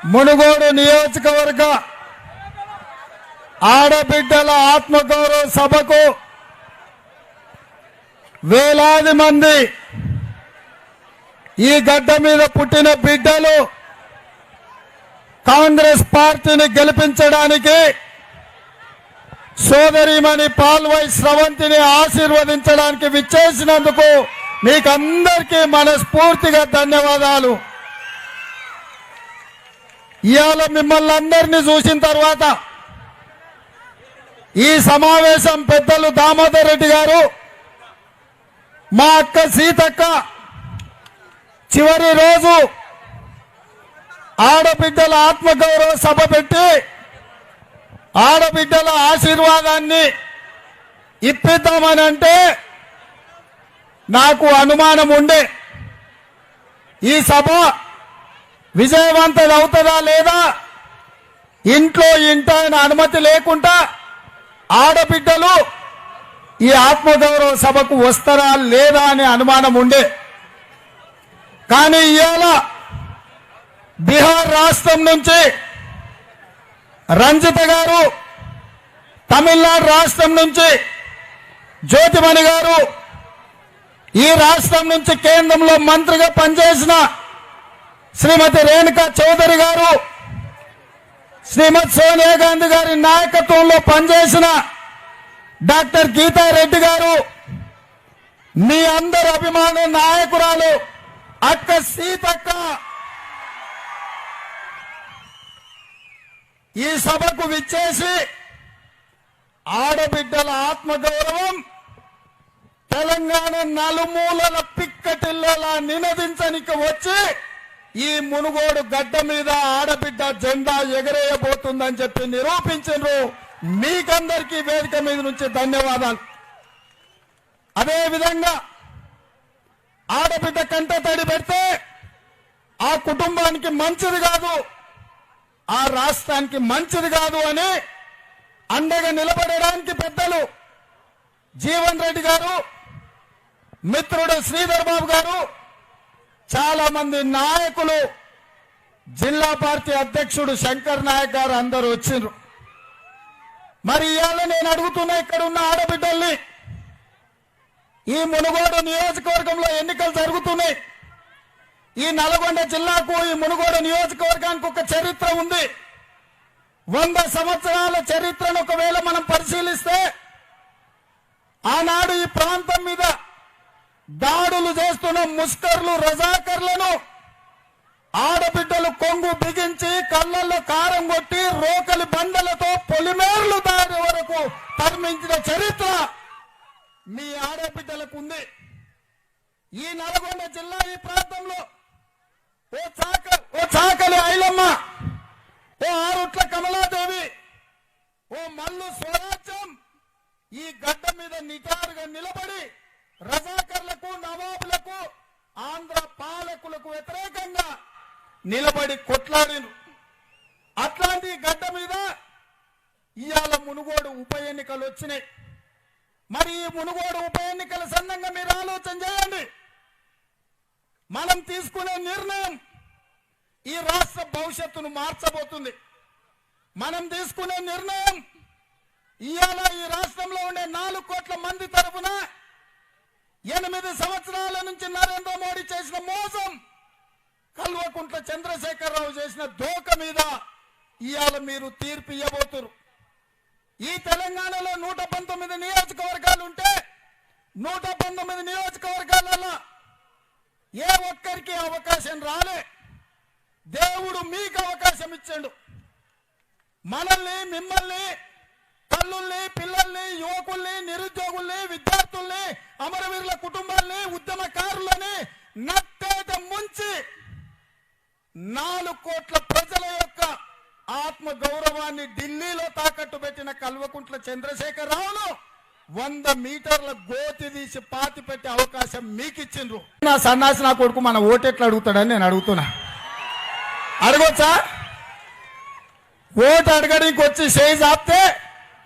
మునుగోడు నియోజకవర్గ ఆడబిడ్డల ఆత్మగౌరవ సభకు వేలాది మంది ఈ గడ్డ మీద పుట్టిన బిడ్డలు కాంగ్రెస్ పార్టీని గెలిపించడానికి సోదరిమణి పాల్వై స్రవంతిని ఆశీర్వదించడానికి విచ్చేసినందుకు మీకందరికీ మనస్ఫూర్తిగా ధన్యవాదాలు. ఇవాళ మిమ్మల్ని అందరినీ చూసిన తర్వాత ఈ సమావేశం పెద్దలు దామోదర్ రెడ్డి గారు మా అక్క సీతక్క చివరి రోజు ఆడబిడ్డల ఆత్మగౌరవ సభ పెట్టి ఆడబిడ్డల ఆశీర్వాదాన్ని ఇప్పిద్దామని అంటే నాకు అనుమానం ఉండే. ఈ సభ విజయవంతం అవుతుందా లేదా? ఇంట్లో ఇంట అనుమతి లేకుండా ఆడబిడ్డలు ఈ ఆత్మగౌరవ సభకు వస్తారా లేదా అనే అనుమానం ఉండే. కానీ ఇవాళ బీహార్ రాష్ట్రం నుంచి రంజిత గారు తమిళనాడు రాష్ట్రం నుంచి జ్యోతిమణి గారు ఈ రాష్ట్రం నుంచి కేంద్రంలో మంత్రిగా పనిచేసిన శ్రీమతి రేణుకా చౌదరి గారు శ్రీమతి సోనియా గాంధీ గారి నాయకత్వంలో పనిచేసిన డాక్టర్ గీతారెడ్డి గారు మీ అందరి అభిమాన నాయకురాలు అక్క సీతక్క. ఈ సభకు విచ్చేసి ఆడబిడ్డల ఆత్మగౌరవం తెలంగాణ నలుమూలల పిక్కటిల్లేలా నినదించనికి వచ్చి ఈ మునుగోడు గడ్డ మీద ఆడబిడ్డ జెండా ఎగరేయబోతుందని చెప్పి నిరూపించారు మీకందరికీ వేదిక మీద నుంచి ధన్యవాదాలు. అదే విధంగా ఆడబిడ్డ కంట తడి పెడితే ఆ కుటుంబానికి మంచిది కాదు ఆ రాష్ట్రానికి మంచిది కాదు అని అండగా నిలబడడానికి పెద్దలు జీవన్ రెడ్డి గారు మిత్రుడు శ్రీధర్ బాబు గారు చాలా మంది నాయకులు జిల్లా పార్టీ అధ్యక్షుడు శంకర్ నాయక్ గారు అందరూ వచ్చిండ్రు. మరి ఇవాళ నేను అడుగుతున్నా ఇక్కడ ఉన్న ఆడబిడ్డల్ని ఈ మునుగోడు నియోజకవర్గంలో ఎన్నికలు జరుగుతున్నాయి. ఈ నల్గొండ జిల్లాకు ఈ మునుగోడు నియోజకవర్గానికి ఒక చరిత్ర ఉంది. వంద సంవత్సరాల చరిత్రను ఒకవేళ మనం పరిశీలిస్తే ఆనాడు ఈ ప్రాంతం మీద దాడులు చేస్తున్న ముస్కర్లు రజాకర్లను ఆడబిడ్డలు కొంగు బిగించి కళ్ళల్లో కారం కొట్టి రోకలి బండలతో పొలిమేర్లు దారి వరకు పరిమించిన చరిత్ర మీ ఆడబిడ్డలకు ఉంది. ఈ నల్గొండ జిల్లా ఈ ప్రాంతంలో ఓ చాక ఓ చాకలి ఐలమ్మ ఓ ఆరుట్ల కమలాదేవి ఓ మల్లు స్వరాజ్యం ఈ గడ్డ మీద నిటారుగా నిలబడి రజాకర్లకు నవాబులకు ఆంధ్ర పాలకులకు వ్యతిరేకంగా నిలబడి కొట్లాడిను అట్లాంటి గడ్డ మీద ఇవాళ మునుగోడు ఉప ఎన్నికలు వచ్చినాయి. మరి ఈ మునుగోడు ఉప ఎన్నికల సందంగా మీరు ఆలోచన చేయండి. మనం తీసుకునే నిర్ణయం ఈ రాష్ట్ర భవిష్యత్తును మార్చబోతుంది. మనం తీసుకునే నిర్ణయం ఇవాళ ఈ రాష్ట్రంలో ఉండే నాలుగు కోట్ల మంది తరఫున ఎనిమిది సంవత్సరాల నుంచి నరేంద్ర మోడీ చేసిన మోసం. కల్వకుంట్ల చంద్రశేఖరరావు చేసిన దోక మీద ఇవాళ మీరు తీర్పు ఇవ్వబోతురు ఈ తెలంగాణలో నూట పంతొమ్మిది నియోజకవర్గాలు ఉంటే నూట పంతొమ్మిది నియోజకవర్గాలలో ఏ ఒక్కరికి అవకాశం రాలే. దేవుడు మీకు అవకాశం ఇచ్చాడు. మనల్ని మిమ్మల్ని తల్లుల్ని పిల్లల్ని యువకుల్ని నిరుద్యోగుల్ని విద్యార్థుల్ని అమరవీరుల కుటుంబాల్ని ఉద్యమకారులని నట్టేట ముంచి నాలుగు కోట్ల ప్రజల యొక్క ఆత్మ గౌరవాన్ని ఢిల్లీలో తాకట్టు పెట్టిన కల్వకుంట్ల చంద్రశేఖరరావును వంద మీటర్ల గోతి తీసి పాతి పెట్టే అవకాశం మీకు ఇచ్చిండ్రు నా సన్నాసి నా కొడుకు మన ఓటెట్లు అడుగుతాడని నేను అడుగుతున్నా. అడగొచ్చా? ఓటు అడగడానికి వచ్చి చేయి చాపితే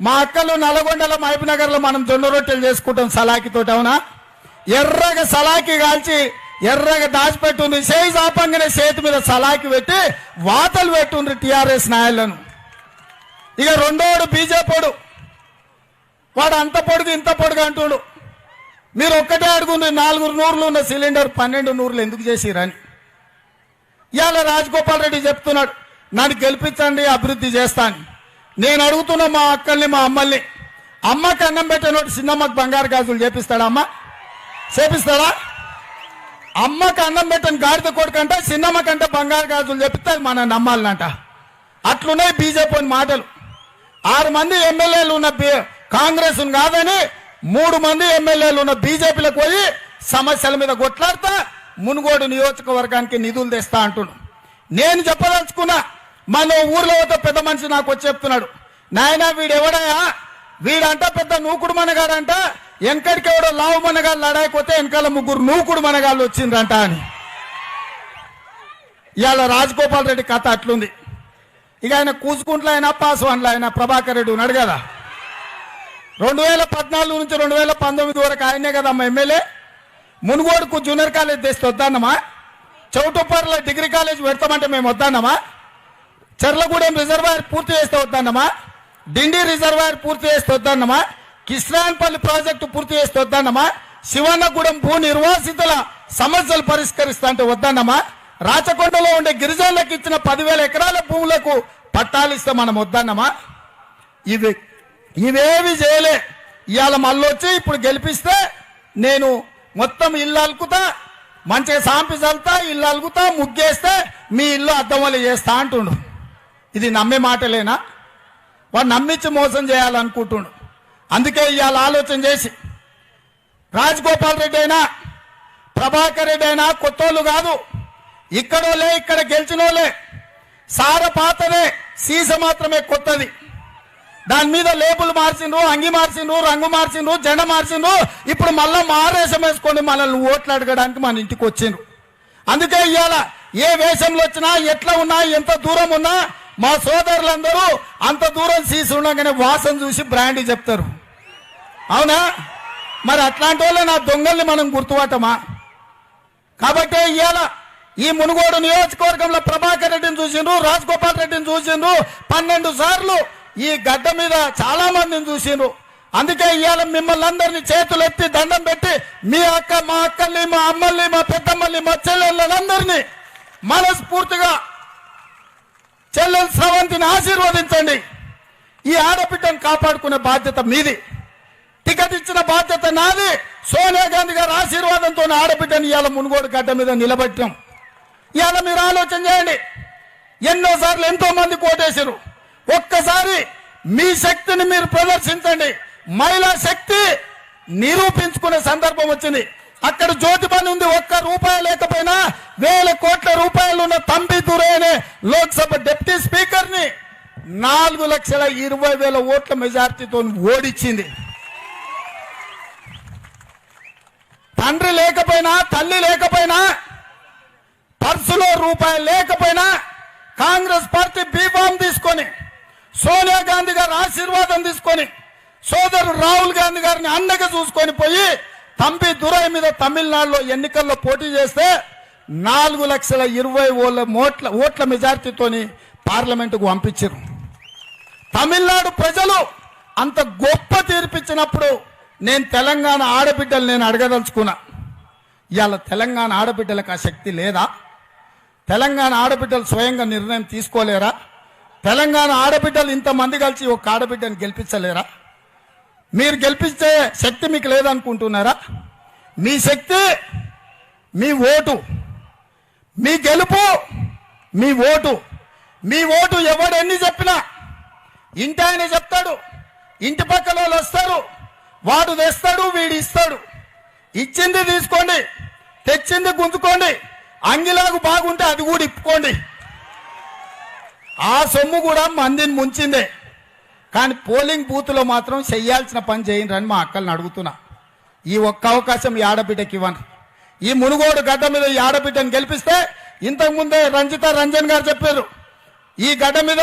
మా అక్కలు నల్గొండలో మహబూబ్నగర్ మనం జొన్న రొట్టెలు చేసుకుంటాం సలాకి అవునా? ఎర్రగా సలాకి కాల్చి ఎర్రగా దాచిపెట్టుంది చేయి చాపంగానే చేతి మీద సలాకి పెట్టి వాతలు పెట్టుంది టిఆర్ఎస్ నాయలను ఇక రెండోడు బీజేపీడు వాడు అంత పొడుగు ఇంత పొడుగు అంటుడు. మీరు ఒక్కటే అడుగుంది నాలుగు నూరులు ఉన్న సిలిండర్ పన్నెండు నూరులు ఎందుకు చేసిరని. ఇవాళ రాజగోపాల్ రెడ్డి చెప్తున్నాడు నన్ను గెలిపించండి అభివృద్ధి చేస్తాను నేను అడుగుతున్న మా అక్కల్ని మా అమ్మల్ని. అమ్మకి అన్నం పెట్టినోడు చిన్నమ్మకి బంగారు గాజులు చేపిస్తాడా అమ్మ? చేపిస్తాడా? అమ్మకి అన్నం పెట్టని గాడిద కొడుకంటే చిన్నమ్మకంటే బంగారు గాజులు చెప్తే మన మనం నమ్మాలంట అట్లున్నాయి బీజేపీ మాటలు. ఆరు మంది ఎమ్మెల్యేలు ఉన్న బి- కాంగ్రెస్ కాదని మూడు మంది ఎమ్మెల్యేలు ఉన్న బీజేపీలకు పోయి సమస్యల మీద కొట్లాడతా మునుగోడు నియోజకవర్గానికి నిధులు తెస్తా అంటున్నాను నేను చెప్పదలుచుకున్నా మన ఊర్లో ఒక పెద్ద మనిషి నాకు వచ్చి చెప్తున్నాడు నాయన వీడెవడయా వీడంట పెద్ద నూకుడు మనగాడంట వెనకడికెవడో లావు మనగాళ్ళు లడాయిపోతే వెనకాల ముగ్గురు నూకుడు మనగాళ్ళు వచ్చిందంట అని. ఇవాళ రాజగోపాల్ రెడ్డి కథ అట్లుంది. ఇక ఆయన కూసుకుంట్లో అయినా పాస్వాన్లో అయినా ప్రభాకర్ రెడ్డి ఉన్నాడు కదా. రెండు వేల పద్నాలుగు నుంచి రెండు వేల పంతొమ్మిది వరకు ఆయనే కదమ్మా ఎమ్మెల్యే. మునుగోడుకు జూనియర్ కాలేజ్ తెస్తే వద్దాన్నమా? చౌటుప్పర్లో డిగ్రీ కాలేజ్ పెడతామంటే మేము వద్దాన్నమా? చెర్లగూడెం రిజర్వాయర్ పూర్తి చేస్తే వద్దన్నమా? డిండి రిజర్వాయర్ పూర్తి చేస్తే వద్దన్నమా? కిష్రాన్పల్లి ప్రాజెక్టు పూర్తి చేస్తే వద్దన్నమా? శివన్నగూడెం భూ నిర్వాసితుల సమస్యలు పరిష్కరిస్తా అంటే వద్దన్నమా? రాచకొండలో ఉండే గిరిజనులకు ఇచ్చిన పదివేల ఎకరాల భూములకు పట్టాలిస్తే మనం వద్దన్నమా? ఇవి ఇవేవి చేయలే. ఇవాళ మళ్ళీ వచ్చి ఇప్పుడు గెలిపిస్తే నేను మొత్తం ఇల్లు అలుకుతా మంచిగా సాంపి చల్లుతా ఇల్లు అలుగుతా ముగ్గేస్తే మీ ఇల్లు అద్దం వల్ల చేస్తా అంటుండు. ఇది నమ్మే మాటలేనా? వాడు నమ్మించి మోసం చేయాలనుకుంటున్నాడు అందుకే ఇవాళ ఆలోచన చేసి రాజగోపాల్ రెడ్డి అయినా ప్రభాకర్ రెడ్డి అయినా కొత్తోళ్ళు కాదు. ఇక్కడోలే ఇక్కడ గెలిచినోలే సార పాతనే సీస మాత్రమే కొత్తది. దాని మీద లేబుల్ మార్చిండ్రు అంగి మార్చిండ్రు రంగు మార్చిండ్రు జెండ మార్చిండ్రు. ఇప్పుడు మళ్ళా మారేసం వేసుకొని మనల్ని ఓట్లు అడగడానికి మన ఇంటికి వచ్చిండ్రు. అందుకే ఇవాళ ఏ వేషంలో వచ్చినా ఎట్లా ఉన్నా ఎంత దూరం ఉన్నా మా సోదరులందరూ అంత దూరం సీసి ఉండగానే వాసన చూసి బ్రాండ్ చెప్తారు. అవునా? మరి అట్లాంటి వాళ్ళే నా దొంగల్ని మనం గుర్తుపట్టమా? కాబట్టి ఇవాళ ఈ మునుగోడు నియోజకవర్గంలో ప్రభాకర్ రెడ్డిని చూసిండ్రు రాజగోపాల్ రెడ్డిని చూసిండ్రు పన్నెండు సార్లు ఈ గడ్డ మీద చాలా మందిని చూసిండ్రు. అందుకే ఇవాళ మిమ్మల్ని అందరినీ చేతులు ఎత్తి దండం పెట్టి మీ అక్క మా అక్కల్ని మా అమ్మల్ని మా పెద్దమ్మల్ని మా చెల్లెళ్ళందరినీ మనస్ఫూర్తిగా చెల్లెలు స్రవంతిని ఆశీర్వదించండి. ఈ ఆడబిడ్డను కాపాడుకునే బాధ్యత మీది. టికెట్ ఇచ్చిన బాధ్యత నాది. సోనియా గాంధీ గారి ఆశీర్వాదంతో ఆడబిడ్డని ఇవాళ మునుగోడు గడ్డ మీద నిలబెట్టాం. ఇవాళ మీరు ఆలోచన చేయండి. ఎన్నోసార్లు ఎంతో మంది కోటేశారు. ఒక్కసారి మీ శక్తిని మీరు ప్రదర్శించండి. మహిళా శక్తి నిరూపించుకునే సందర్భం వచ్చింది. అక్కడ జ్యోతిబని ఉంది ఒక్క రూపాయి లేకపోయినా వేల కోట్ల రూపాయలు ఉన్న తంబి దురే అనే లోక్సభ డిప్యూటీ స్పీకర్ని నాలుగు లక్షల ఇరవై వేల ఓట్ల మెజార్టీతో ఓడించింది. తండ్రి లేకపోయినా తల్లి లేకపోయినా పర్సులో రూపాయలు లేకపోయినా కాంగ్రెస్ పార్టీ బీఫామ్ తీసుకొని సోనియా గాంధీ గారి ఆశీర్వాదం తీసుకొని సోదరుడు రాహుల్ గాంధీ గారిని అండగా చూసుకొని పోయి తంబి దురై మీద తమిళనాడులో ఎన్నికల్లో పోటీ చేస్తే నాలుగు లక్షల ఇరవై ఓట్ల ఓట్ల ఓట్ల మెజార్టీతోని పార్లమెంటుకు పంపించారు. తమిళనాడు ప్రజలు అంత గొప్ప తీర్పిచ్చినప్పుడు నేను తెలంగాణ ఆడబిడ్డలు నేను అడగదలుచుకున్నా. ఇవాళ తెలంగాణ ఆడబిడ్డలకు ఆ శక్తి లేదా? తెలంగాణ ఆడబిడ్డలు స్వయంగా నిర్ణయం తీసుకోలేరా? తెలంగాణ ఆడబిడ్డలు ఇంతమంది కలిసి ఒక ఆడబిడ్డని గెలిపించలేరా? మీరు గెలిపించే శక్తి మీకు లేదనుకుంటున్నారా? మీ శక్తి మీ ఓటు మీ గెలుపు మీ ఓటు. మీ ఓటు ఎవడు ఎన్ని చెప్పినా ఇంటి ఆయన చెప్తాడు. ఇంటి పక్కన వాళ్ళు వస్తారు. వాడు తెస్తాడు వీడు ఇస్తాడు. ఇచ్చింది తీసుకోండి తెచ్చింది గుంజుకోండి అంగిలాగు బాగుంటే అది కూడా ఇప్పుకోండి. ఆ సొమ్ము కూడా మందిని ముంచిందే. కానీ పోలింగ్ బూత్లో మాత్రం చెయ్యాల్సిన పని చేయండి అని మా అక్కల్ని అడుగుతున్నా ఈ ఒక్క అవకాశం ఈ ఆడబిడ్డకి ఇవ్వను ఈ మునుగోడు గడ్డ మీద ఈ ఆడబిడ్డను గెలిపిస్తే ఇంతకు ముందే రంజిత రంజన్ గారు చెప్పారు ఈ గడ్డ మీద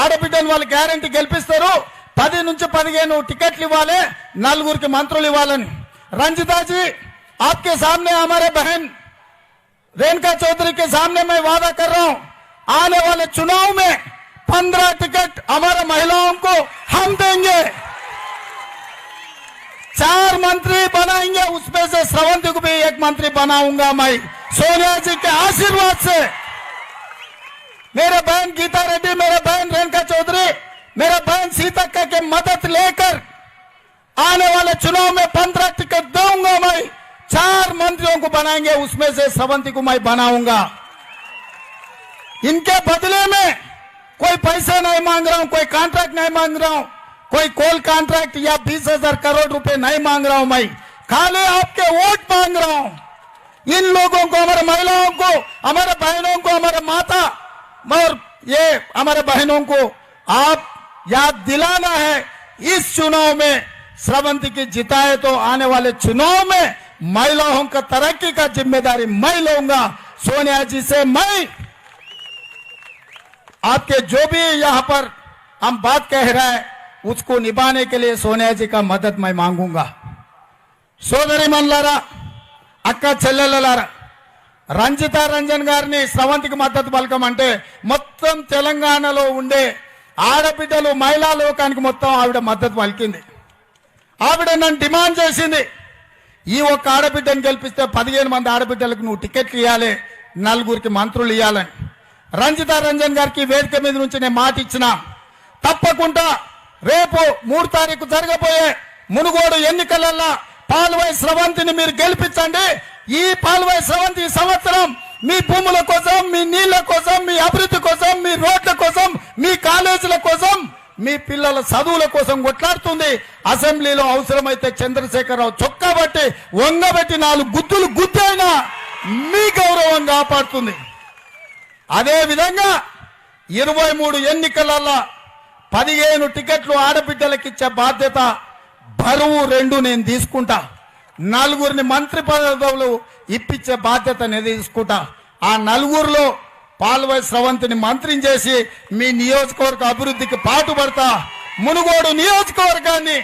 ఆడబిడ్డను వాళ్ళు గ్యారంటీ గెలిపిస్తారు పది నుంచి పదిహేను టికెట్లు ఇవ్వాలి నలుగురికి మంత్రులు ఇవ్వాలని రంజితాజీ आपके सामने हमारे बहन रेणुका चौधरी के सामने मैं वादा कर रहा हूं आने वाले चुनाव में पंद्रह टिकट हमारे महिलाओं को हम देंगे। चार मंत्री बनाएँगे, उसमें से श्रवंती को भी एक मंत्री बनाऊँगा मैं। सोनिया जी के आशीर्वाद से। मेरे बहन गीता रेड्डी, मेरे बहन रेणुका चौधरी, मेरे बहन सीतक्का के मदद लेकर आने वाले चुनाव में पंद्रह टिकट दूँगा मैं। चार मंत्रियों को बनाएँगे, उसमें से श्रवंती को मैं बनाऊँगा। इनके बदले में कोई पैसा नहीं मांग रहा हूँ, कोई कॉन्ट्रैक्ट नहीं मांग रहा हूँ, कोई कोल कॉन्ट्रैक्ट या बीस हज़ार करोड़ रुपए नहीं मांग रहा हूँ मैं। खाली आपके वोट मांग रहा हूँ। इन लोगों को, हमारे महिलाओं को, हमारे बहनों को, हमारे माता, और ये हमारे बहनों को आप याद दिलाना है, इस चुनाव में श्रवंती की जिताए तो आने वाले चुनाव में महिलाओं का तरक्की का ज़िम्मेदारी मैं लूँगा। सोनिया जी से मैं आपके जो भी यहाँ पर हम बात कह रहे हैं उसको निभाने के लिए सोनिया जी का मदद मैं मांगूंगा సోదరి మన్లారా అక్క చెల్లెళ్ళలారా రంజితా రంజన్ గారిని స్రవంతికి మద్దతు పలకమంటే మొత్తం తెలంగాణలో ఉండే ఆడబిడ్డలు మహిళా లోకానికి మొత్తం ఆవిడ మద్దతు పలికింది ఆవిడ నన్ను డిమాండ్ చేసింది ఈ ఒక్క ఆడబిడ్డను గెలిపిస్తే పదిహేను మంది ఆడబిడ్డలకు నువ్వు టికెట్లు ఇవ్వాలి నలుగురికి మంత్రులు ఇవ్వాలని రంజితా రంజన్ గారికి వేదిక మీద నుంచి నేను మాట ఇచ్చిన తప్పకుండా రేపు మూడు తారీఖు జరగబోయే మునుగోడు ఎన్నికలల్లా పాల్వాయి స్రవంతిని మీరు గెలిపించండి. ఈ పాల్వాయి స్రవంతి సంవత్సరం మీ భూముల కోసం మీ నీళ్ళ కోసం మీ అభివృద్ధి కోసం మీ రోడ్ల కోసం మీ కాలేజీల కోసం మీ పిల్లల చదువుల కోసం కొట్లాడుతుంది. అసెంబ్లీలో అవసరమైతే చంద్రశేఖరరావు చొక్కా బట్టి వంగబెట్టి నాలుగు గుద్దులు గుద్దైనా మీ గౌరవం కాపాడుతుంది. అదే విధంగా ఇరవై మూడు ఎన్నికలలో పదిహేను టికెట్లు ఆడబిడ్డలకు ఇచ్చే బాధ్యత బరువు రెండు నేను తీసుకుంటా. నలుగురిని మంత్రి పదవులు ఇప్పించే బాధ్యత నేను తీసుకుంటా. ఆ నలుగురిలో పాల్వై స్రవంతిని మంత్రిని చేసి మీ నియోజకవర్గ అభివృద్ధికి పాటుపడతా. మునుగోడు నియోజకవర్గాన్ని.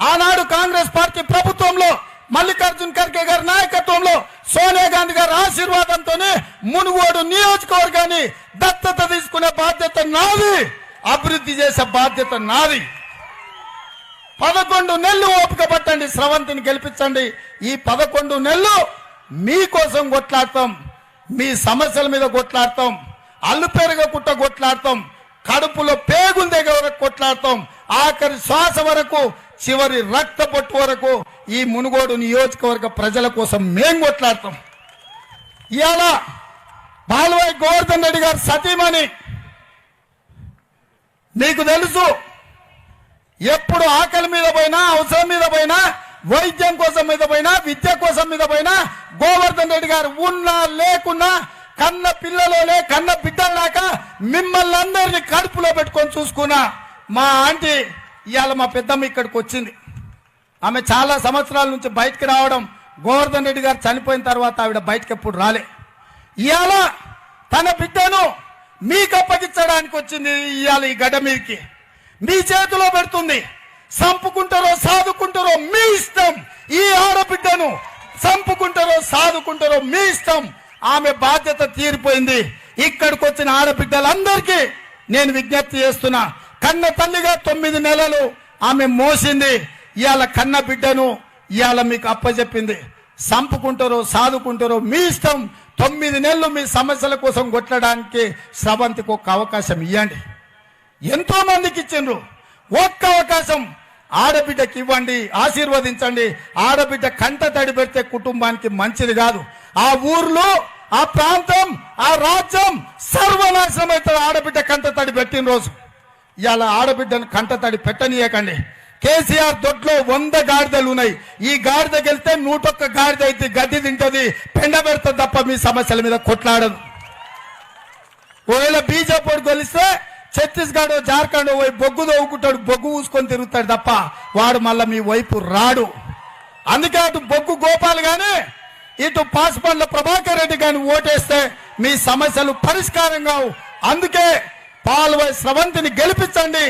ఆనాడు కాంగ్రెస్ పార్టీ ప్రభుత్వంలో మల్లికార్జున్ ఖర్గే గారి నాయకత్వంలో సోనియా గాంధీ గారి ఆశీర్వాదంతోనే మునుగోడు నియోజకవర్గాన్ని దత్తత తీసుకునే బాధ్యత నాది అభివృద్ధి చేసే బాధ్యత నాది. పదకొండు నెలలు ఓపిక పట్టండి స్రవంతిని గెలిపించండి. ఈ పదకొండు నెలలు మీకోసం కొట్లాడతాం మీ సమస్యల మీద కొట్లాడతాం అల్లు పెరగకుండా కొట్లాడతాం కడుపులో పేగుల దగ్గర వరకు కొట్లాడతాం ఆఖరి శ్వాస వరకు చివరి రక్త పొట్టు వరకు ఈ మునుగోడు నియోజకవర్గ ప్రజల కోసం మేం కొట్లాడతాం. ఇవాళ బాలవాయి గోవర్ధన్ రెడ్డి గారు సతీమణి నీకు తెలుసు ఎప్పుడు ఆకలి మీద పోయినా అవసరం మీద పోయినా వైద్యం కోసం మీద పోయినా విద్య కోసం మీద పోయినా గోవర్ధన్ రెడ్డి గారు ఉన్నా లేకున్నా కన్న పిల్లలోనే కన్న బిడ్డలాక మిమ్మల్ని అందరినీ కడుపులో పెట్టుకొని చూసుకున్నా. మా ఆంటీ ఇవాళ మా పెద్దమ్మ ఇక్కడికి వచ్చింది. ఆమె చాలా సంవత్సరాల నుంచి బయటకు రావడం గోవర్ధన్ రెడ్డి గారు చనిపోయిన తర్వాత ఆవిడ బయటకు ఎప్పుడు రాలే. ఇవాళ తన బిడ్డను మీకు అప్పగించడానికి వచ్చింది ఇవాళ ఈ గడ్డ మీదకి. మీ చేతిలో పెడుతుంది. సంపుకుంటారో సాదుకుంటారో మీ ఇష్టం. ఈ ఆడబిడ్డను సంపుకుంటారో సాదుకుంటారో మీ ఇష్టం. ఆమె బాధ్యత తీరిపోయింది. ఇక్కడికి వచ్చిన ఆడబిడ్డలందరికీ నేను విజ్ఞప్తి చేస్తున్నా. కన్న తల్లిగా తొమ్మిది నెలలు ఆమె మోసింది. ఇవాళ కన్న బిడ్డను ఇవాళ మీకు అప్పచెప్పింది సంపుకుంటారో సాదుకుంటారో మీ ఇష్టం. తొమ్మిది నెలలు మీ సమస్యల కోసం కొట్టడానికి స్రవంతికి ఒక అవకాశం ఇవ్వండి ఎంతో మందికి ఇచ్చిండ్రు. ఒక్క అవకాశం ఆడబిడ్డకి ఇవ్వండి ఆశీర్వదించండి. ఆడబిడ్డ కంట తడి పెడితే కుటుంబానికి మంచిది కాదు. ఆ ఊర్లో ఆ ప్రాంతం ఆ రాజ్యం సర్వనాశనం అవుతుంది. ఆడబిడ్డ కంట తడి పెట్టిన రోజు. ఇవాళ ఆడబిడ్డను కంట తడి పెట్టనీయకండి. కేసీఆర్ దొడ్లో వంద గాడిదలు ఉన్నాయి. ఈ గాడిదకి వెళ్తే నూటొక్క గాడిద అయితే గడ్డి తింటది. పెండ పెడతా తప్ప మీ సమస్యల మీద కొట్లాడదు ఒకవేళ బీజేపీ గెలిస్తే ఛత్తీస్గఢ్ జార్ఖండ్ పోయి బొగ్గు తవ్వుకుంటాడు బొగ్గు ఊసుకొని తిరుగుతాడు తప్ప వాడు మళ్ళా మీ వైపు రాడు. అందుకే అటు బొగ్గు గోపాల్ గాని ఇటు పాస్పండ్ల ప్రభాకర్ రెడ్డి గాని ఓటేస్తే మీ సమస్యలు పరిష్కారం కావు. అందుకే పాల్వై స్రవంతిని గెలిపించండి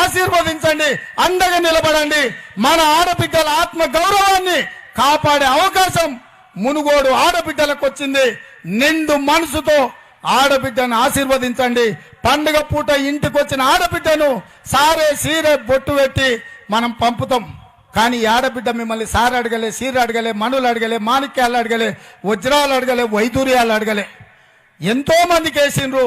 ఆశీర్వదించండి అండగా నిలబడండి. మన ఆడబిడ్డల ఆత్మ గౌరవాన్ని కాపాడే అవకాశం మునుగోడు ఆడబిడ్డలకు వచ్చింది. నిండు మనసుతో ఆడబిడ్డను ఆశీర్వదించండి. పండుగ పూట ఇంటికి వచ్చిన ఆడబిడ్డను సారే సీరే బొట్టు పెట్టి మనం పంపుతాం. కానీ ఆడబిడ్డ మిమ్మల్ని సార్ అడగలే సీర అడగలే మనులు అడగలే మాణిక్యాలు అడగలే వజ్రాలు అడగలే వైదూర్యాలు అడగలే. ఎంతో మందికి వేసిండ్రు.